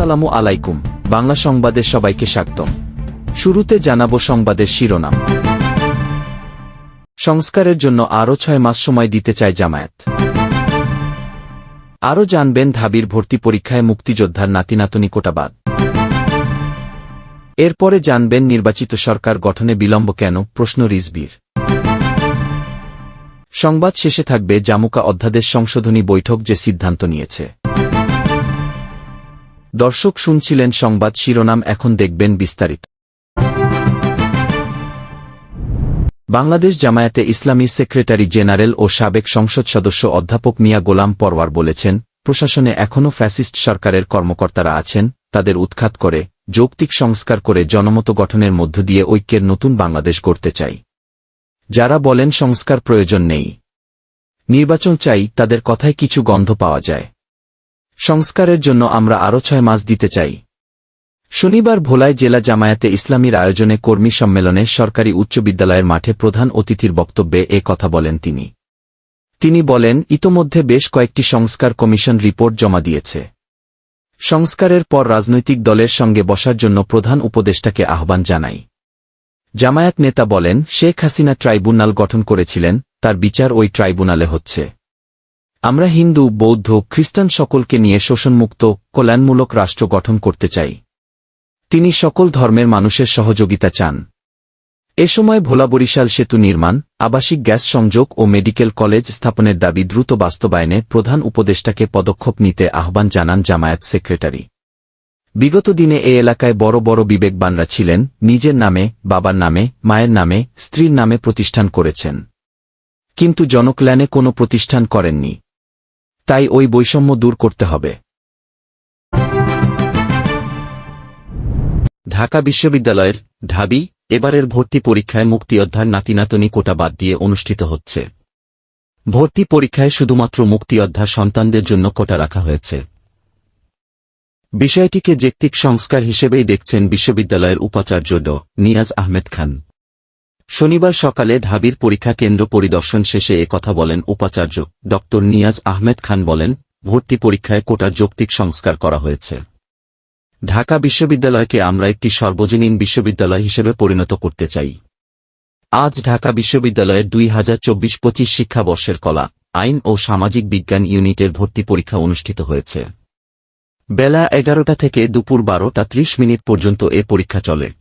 আসসালামু আলাইকুম, বাংলা সংবাদে সবাইকে স্বাগতম। শুরুতে জানাব সংবাদের শিরোনাম। সংস্কারের জন্য আরও ছয় মাস সময় দিতে চায় জামায়াত। আরও জানবেন ঢাবির ভর্তি পরীক্ষায় মুক্তিযোদ্ধার নাতিনাতনি কোটাবাদ এরপরে জানবেন নির্বাচিত সরকার গঠনে বিলম্ব কেন, প্রশ্ন রিজবির সংবাদ শেষে থাকবে জামুকা অধ্যাদেশ সংশোধনী বৈঠক যে সিদ্ধান্ত নিয়েছে। দর্শক শুনছিলেন সংবাদ শিরোনাম, এখন দেখবেন বিস্তারিত। বাংলাদেশ জামায়াতে ইসলামীর সেক্রেটারি জেনারেল ও সাবেক সংসদ সদস্য অধ্যাপক মিয়া গোলাম পরওয়ার বলেছেন, প্রশাসনে এখনও ফ্যাসিস্ট সরকারের কর্মকর্তারা আছেন, তাদের উৎখাত করে, যৌক্তিক সংস্কার করে জনমত গঠনের মধ্য দিয়ে ঐক্যের নতুন বাংলাদেশ গড়তে চাই। যারা বলেন সংস্কার প্রয়োজন নেই। নির্বাচন চাই, তাদের কথায় কিছু গন্ধ পাওয়া যায়। সংস্কারের জন্য আমরা আরও ছয় মাস দিতে চাই। শনিবার ভোলায় জেলা জামায়াতে ইসলামীর আয়োজনে কর্মী সম্মেলনে সরকারি উচ্চ বিদ্যালয়ের মাঠে প্রধান অতিথির বক্তব্যে এ কথা বলেন তিনি। তিনি বলেন, ইতোমধ্যে বেশ কয়েকটি সংস্কার কমিশন রিপোর্ট জমা দিয়েছে। সংস্কারের পর রাজনৈতিক দলের সঙ্গে বসার জন্য প্রধান উপদেষ্টাকে আহ্বান জানাই। জামায়াত নেতা বলেন, শেখ হাসিনা ট্রাইব্যুনাল গঠন করেছিলেন, তার বিচার ওই ট্রাইব্যুনালে হচ্ছে। আমরা হিন্দু, বৌদ্ধ, খ্রিস্টান সকলকে নিয়ে শোষণমুক্ত, কল্যাণমূলক রাষ্ট্র গঠন করতে চাই। তিনি সকল ধর্মের মানুষের সহযোগিতা চান। এ সময় ভোলা বরিশাল সেতু নির্মাণ, আবাসিক গ্যাস সংযোগ ও মেডিকেল কলেজ স্থাপনের দাবি দ্রুত বাস্তবায়নে প্রধান উপদেষ্টাকে পদক্ষেপ নিতে আহ্বান জানান জামায়াত সেক্রেটারি। বিগত দিনে এ এলাকায় বড় বড় বিবেকবানরা ছিলেন, নিজের নামে, বাবার নামে, মায়ের নামে, স্ত্রীর নামে প্রতিষ্ঠান করেছেন। কিন্তু জনকল্যাণে কোনো প্রতিষ্ঠান করেননি। তাই ওই বৈষম্য দূর করতে হবে। ঢাকা বিশ্ববিদ্যালয়ের ঢাবি, এবারের ভর্তি পরীক্ষায় মুক্তিযোদ্ধার নাতিনাতনি কোটা বাদ দিয়ে অনুষ্ঠিত হচ্ছে। ভর্তি পরীক্ষায় শুধুমাত্র মুক্তিযোদ্ধা সন্তানদের জন্য কোটা রাখা হয়েছে। বিষয়টিকে যেকতিক সংস্কার হিসেবেই দেখছেন বিশ্ববিদ্যালয়ের উপাচার্য ড. নিয়াজ আহমেদ খান। শনিবার সকালে ঢাবির পরীক্ষা কেন্দ্র পরিদর্শন শেষে কথা বলেন উপাচার্য ড. নিয়াজ আহমেদ খান বলেন, ভর্তি পরীক্ষায় কোটার যৌক্তিক সংস্কার করা হয়েছে। ঢাকা বিশ্ববিদ্যালয়কে আমরা একটি সর্বজনীন বিশ্ববিদ্যালয় হিসেবে পরিণত করতে চাই। আজ ঢাকা বিশ্ববিদ্যালয়ের দুই হাজার চব্বিশ পঁচিশ শিক্ষাবর্ষের কলা, আইন ও সামাজিক বিজ্ঞান ইউনিটের ভর্তি পরীক্ষা অনুষ্ঠিত হয়েছে। বেলা এগারোটা থেকে দুপুর বারোটা ত্রিশ মিনিট পর্যন্ত এ পরীক্ষা চলে।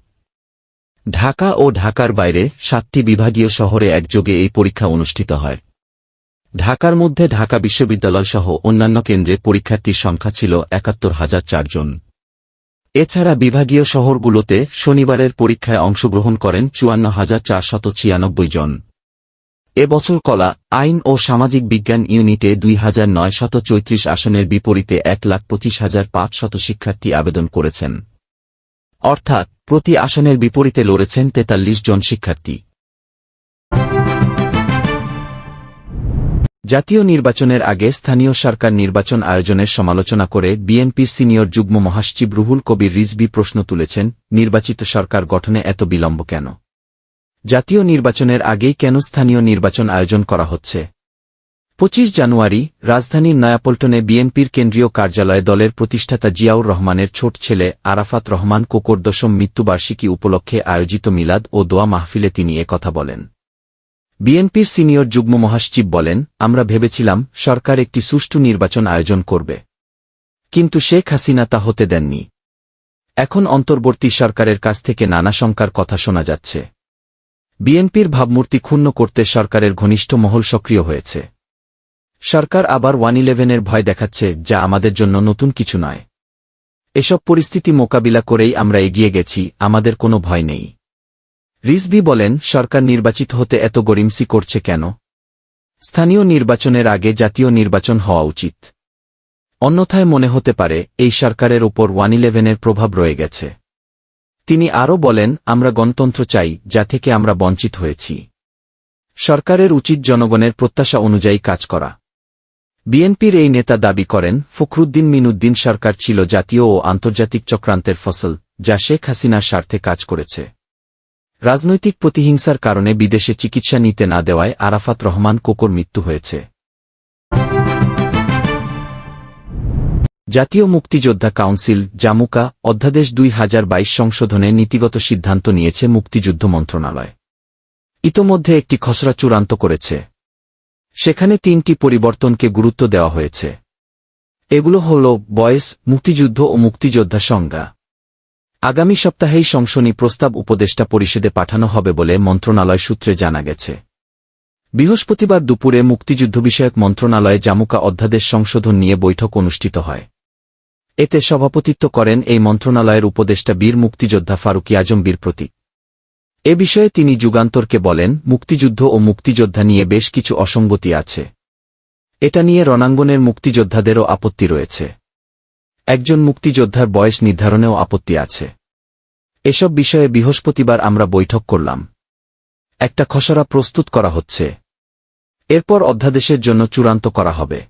ঢাকা ও ঢাকার বাইরে সাতটি বিভাগীয় শহরে একযোগে এই পরীক্ষা অনুষ্ঠিত হয়। ঢাকার মধ্যে ঢাকা বিশ্ববিদ্যালয় সহ অন্যান্য কেন্দ্রে পরীক্ষার্থীর সংখ্যা ছিল একাত্তর হাজার চারজন এছাড়া বিভাগীয় শহরগুলোতে শনিবারের পরীক্ষায় অংশগ্রহণ করেন চুয়ান্ন হাজার চারশত ছিয়ানব্বই জন। এবছর কলা, আইন ও সামাজিক বিজ্ঞান ইউনিটে দুই হাজার নয়শত চৈত্রিশ আসনের বিপরীতে এক লাখ পঁচিশ হাজার পাঁচশত শিক্ষার্থী আবেদন করেছেন। অর্থাৎ, প্রতি আসনের বিপরীতে লড়েছেন তেতাল্লিশ জন শিক্ষার্থী। জাতীয় নির্বাচনের আগে স্থানীয় সরকার নির্বাচন আয়োজনের সমালোচনা করে বিএনপির সিনিয়র যুগ্ম মহাসচিব রুহুল কবির রিজবি প্রশ্ন তুলেছেন, নির্বাচিত সরকার গঠনে এত বিলম্ব কেন? জাতীয় নির্বাচনের আগেই কেন স্থানীয় নির্বাচন আয়োজন করা হচ্ছে? পঁচিশ জানুয়ারি, রাজধানীর নয়াপল্টনে বিএনপির কেন্দ্রীয় কার্যালয়ে দলের প্রতিষ্ঠাতা জিয়াউর রহমানের ছোট ছেলে আরাফাত রহমান কোকর দশম মৃত্যুবার্ষিকী উপলক্ষে আয়োজিত মিলাদ ও দোয়া মাহফিলে তিনি কথা বলেন। বিএনপির সিনিয়র যুগ্ম মহাসচিব বলেন, আমরা ভেবেছিলাম সরকার একটি সুষ্ঠু নির্বাচন আয়োজন করবে। কিন্তু শেখ হাসিনা তা হতে দেননি। এখন অন্তর্বর্তী সরকারের কাছ থেকে নানা শঙ্কার কথা শোনা যাচ্ছে। বিএনপির ভাবমূর্তি ক্ষুণ্ণ করতে সরকারের ঘনিষ্ঠ মহল সক্রিয় হয়েছে। সরকার আবার ওয়ান ইলেভেনের ভয় দেখাচ্ছে, যা আমাদের জন্য নতুন কিছু নয়। এসব পরিস্থিতি মোকাবিলা করেই আমরা এগিয়ে গেছি, আমাদের কোনো ভয় নেই। রিজভি বলেন, সরকার নির্বাচিত হতে এত গরিমসি করছে কেন? স্থানীয় নির্বাচনের আগে জাতীয় নির্বাচন হওয়া উচিত। অন্যথায় মনে হতে পারে, এই সরকারের ওপর ওয়ান ইলেভেনের প্রভাব রয়ে গেছে। তিনি আরও বলেন, আমরা গণতন্ত্র চাই, যা থেকে আমরা বঞ্চিত হয়েছি। সরকারের উচিত জনগণের প্রত্যাশা অনুযায়ী কাজ করা। বিএনপির এই নেতা দাবি করেন, ফখরুদ্দিন মিনুদ্দিন সরকার ছিল জাতীয় ও আন্তর্জাতিক চক্রান্তের ফসল, যা শেখ হাসিনার স্বার্থে কাজ করেছে। রাজনৈতিক প্রতিহিংসার কারণে বিদেশে চিকিৎসা নিতে না দেওয়ায় আরাফাত রহমান কোকর মৃত্যু হয়েছে। জাতীয় মুক্তিযোদ্ধা কাউন্সিল, জামুকা, অধ্যাদেশ দুই হাজার বাইশ সংশোধনে নীতিগত সিদ্ধান্ত নিয়েছে মুক্তিযুদ্ধ মন্ত্রণালয়। ইতোমধ্যে একটি খসড়া চূড়ান্ত করেছে। সেখানে তিনটি পরিবর্তনকে গুরুত্ব দেওয়া হয়েছে। এগুলো হল বয়স, মুক্তিযুদ্ধ ও মুক্তিযোদ্ধা সংজ্ঞা। আগামী সপ্তাহেই সংশোধনী প্রস্তাব উপদেষ্টা পরিষদে পাঠানো হবে বলে মন্ত্রণালয় সূত্রে জানা গেছে। বৃহস্পতিবার দুপুরে মুক্তিযুদ্ধ বিষয়ক মন্ত্রণালয়ে জামুকা অধ্যাদেশ সংশোধন নিয়ে বৈঠক অনুষ্ঠিত হয়। এতে সভাপতিত্ব করেন এই মন্ত্রণালয়ের উপদেষ্টা বীর মুক্তিযোদ্ধা ফারুকি আজম বীর প্রতীক। এ বিষয়ে তিনি যুগান্তরকে বলেন, মুক্তিযুদ্ধ ও মুক্তিযোদ্ধা নিয়ে বেশ কিছু অসঙ্গতি আছে। এটা নিয়ে রণাঙ্গনের মুক্তিযোদ্ধাদেরও আপত্তি রয়েছে। একজন মুক্তিযোদ্ধার বয়স নির্ধারণেও আপত্তি আছে। এসব বিষয়ে বৃহস্পতিবার আমরা বৈঠক করলাম। একটা খসড়া প্রস্তুত করা হচ্ছে। এরপর অধ্যাদেশের জন্য চূড়ান্ত করা হবে।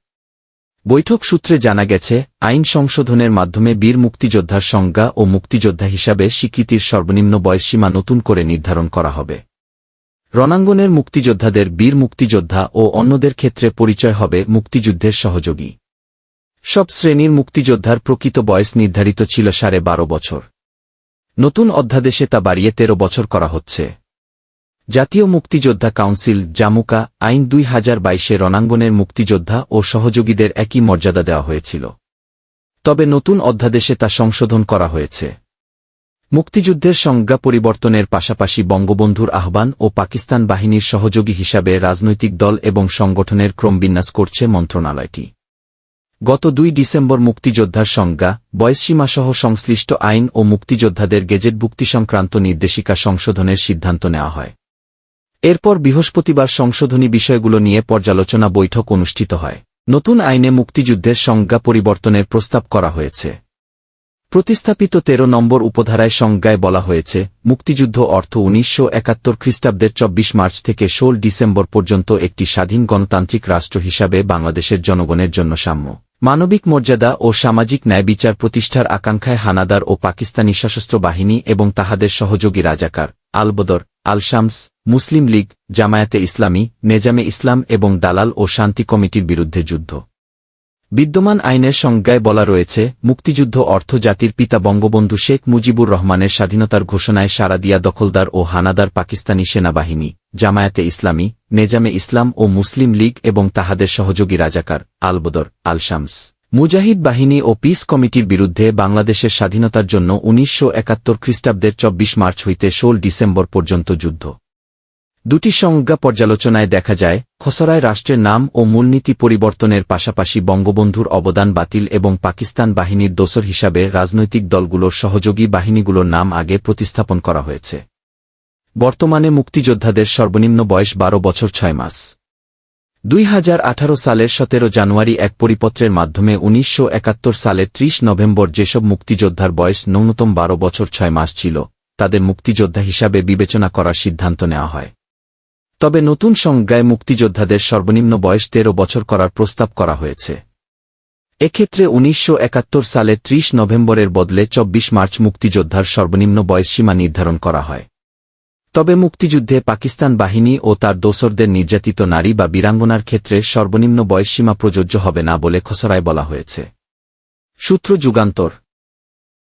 বৈঠক সূত্রে জানা গেছে, আইন সংশোধনের মাধ্যমে বীর মুক্তিযোদ্ধার সংজ্ঞা ও মুক্তিযোদ্ধা হিসাবে স্বীকৃতির সর্বনিম্ন বয়সসীমা নতুন করে নির্ধারণ করা হবে। রণাঙ্গনের মুক্তিযোদ্ধাদের বীর মুক্তিযোদ্ধা ও অন্যদের ক্ষেত্রে পরিচয় হবে মুক্তিযুদ্ধের সহযোগী। সব শ্রেণির মুক্তিযোদ্ধার প্রকৃত বয়স নির্ধারিত ছিল সাড়ে বারো বছর। নতুন অধ্যাদেশে তা বাড়িয়ে তেরো বছর করা হচ্ছে। জাতীয় মুক্তিযোদ্ধা কাউন্সিল, জামুকা, আইন দুই হাজার বাইশে রণাঙ্গনের মুক্তিযোদ্ধা ও সহযোগীদের একই মর্যাদা দেওয়া হয়েছিল। তবে নতুন অধ্যাদেশে তা সংশোধন করা হয়েছে। মুক্তিযুদ্ধের সংজ্ঞা পরিবর্তনের পাশাপাশি বঙ্গবন্ধুর আহ্বান ও পাকিস্তান বাহিনীর সহযোগী হিসাবে রাজনৈতিক দল এবং সংগঠনের ক্রমবিন্যাস করছে মন্ত্রণালয়টি। গত দুই ডিসেম্বর মুক্তিযোদ্ধার সংজ্ঞা, বয়সসীমাসহ সংশ্লিষ্ট আইন ও মুক্তিযোদ্ধাদের গেজেট গেজেটভুক্তি সংক্রান্ত নির্দেশিকা সংশোধনের সিদ্ধান্ত নেওয়া হয়। এরপর বৃহস্পতিবার সংশোধনী বিষয়গুলো নিয়ে পর্যালোচনা বৈঠক অনুষ্ঠিত হয়। নতুন আইনে মুক্তিযুদ্ধের সংজ্ঞা পরিবর্তনের প্রস্তাব করা হয়েছে। প্রতিস্থাপিত তেরো নম্বর উপধারায় সংজ্ঞায় বলা হয়েছে, মুক্তিযুদ্ধ অর্থ উনিশশো একাত্তর খ্রিস্টাব্দের চব্বিশ মার্চ থেকে ষোল ডিসেম্বর পর্যন্ত একটি স্বাধীন গণতান্ত্রিক রাষ্ট্র হিসাবে বাংলাদেশের জনগণের জন্য সাম্য। মানবিক মর্যাদা ও সামাজিক ন্যায় বিচার প্রতিষ্ঠার আকাঙ্ক্ষায় হানাদার ও পাকিস্তানি সশস্ত্র বাহিনী এবং তাহাদের সহযোগী রাজাকার আলবদর আলশামস, মুসলিম লীগ, জামায়াতে ইসলামী, নেজামে ইসলাম এবং দালাল ও শান্তি কমিটির বিরুদ্ধে যুদ্ধ। বিদ্যমান আইনের সংজ্ঞায় বলা রয়েছে, মুক্তিযুদ্ধ অর্থ জাতির পিতা বঙ্গবন্ধু শেখ মুজিবুর রহমানের স্বাধীনতার ঘোষণায় সারা দিয়া দখলদার ও হানাদার পাকিস্তানি সেনাবাহিনী, জামায়াতে ইসলামী, নেজামে ইসলাম ও মুসলিম লীগ এবং তাহাদের সহযোগী রাজাকার, আলবদর, আলশামস। মুজাহিদ বাহিনী ও পিস কমিটির বিরুদ্ধে বাংলাদেশের স্বাধীনতার জন্য উনিশশো একাত্তর খ্রিস্টাব্দের চব্বিশ মার্চ হইতে ষোল ডিসেম্বর পর্যন্ত যুদ্ধ। দুটি সংজ্ঞা পর্যালোচনায় দেখা যায় খসরায় রাষ্ট্রের নাম ও মূলনীতি পরিবর্তনের পাশাপাশি বঙ্গবন্ধুর অবদান বাতিল এবং পাকিস্তান বাহিনীর দোসর হিসাবে রাজনৈতিক দলগুলোর সহযোগী বাহিনীগুলোর নাম আগে প্রতিস্থাপন করা হয়েছে। বর্তমানে মুক্তিযোদ্ধাদের সর্বনিম্ন বয়স বারো বছর ছয় মাস। দুই হাজার আঠারো সালের সতেরো জানুয়ারি এক পরিপত্রের মাধ্যমে উনিশশো একাত্তর সালের ত্রিশ নভেম্বর যেসব মুক্তিযোদ্ধার বয়স ন্যূনতম বারো বছর ছয় মাস ছিল, তাদের মুক্তিযোদ্ধা হিসাবে বিবেচনা করার সিদ্ধান্ত নেওয়া হয়। তবে নতুন সংজ্ঞায় মুক্তিযোদ্ধাদের সর্বনিম্ন বয়স তেরো বছর করার প্রস্তাব করা হয়েছে। এক্ষেত্রে উনিশশো একাত্তর সালের ত্রিশ নভেম্বরের বদলে চব্বিশ মার্চ মুক্তিযোদ্ধার সর্বনিম্ন বয়সসীমা নির্ধারণ করা হয়। তবে মুক্তিযুদ্ধে পাকিস্তান বাহিনী ও তার দোসরদের নির্যাতিত নারী বা বীরাঙ্গনার ক্ষেত্রে সর্বনিম্ন বয়সসীমা প্রযোজ্য হবে না বলে খসরায় বলা হয়েছে। সূত্র যুগান্তর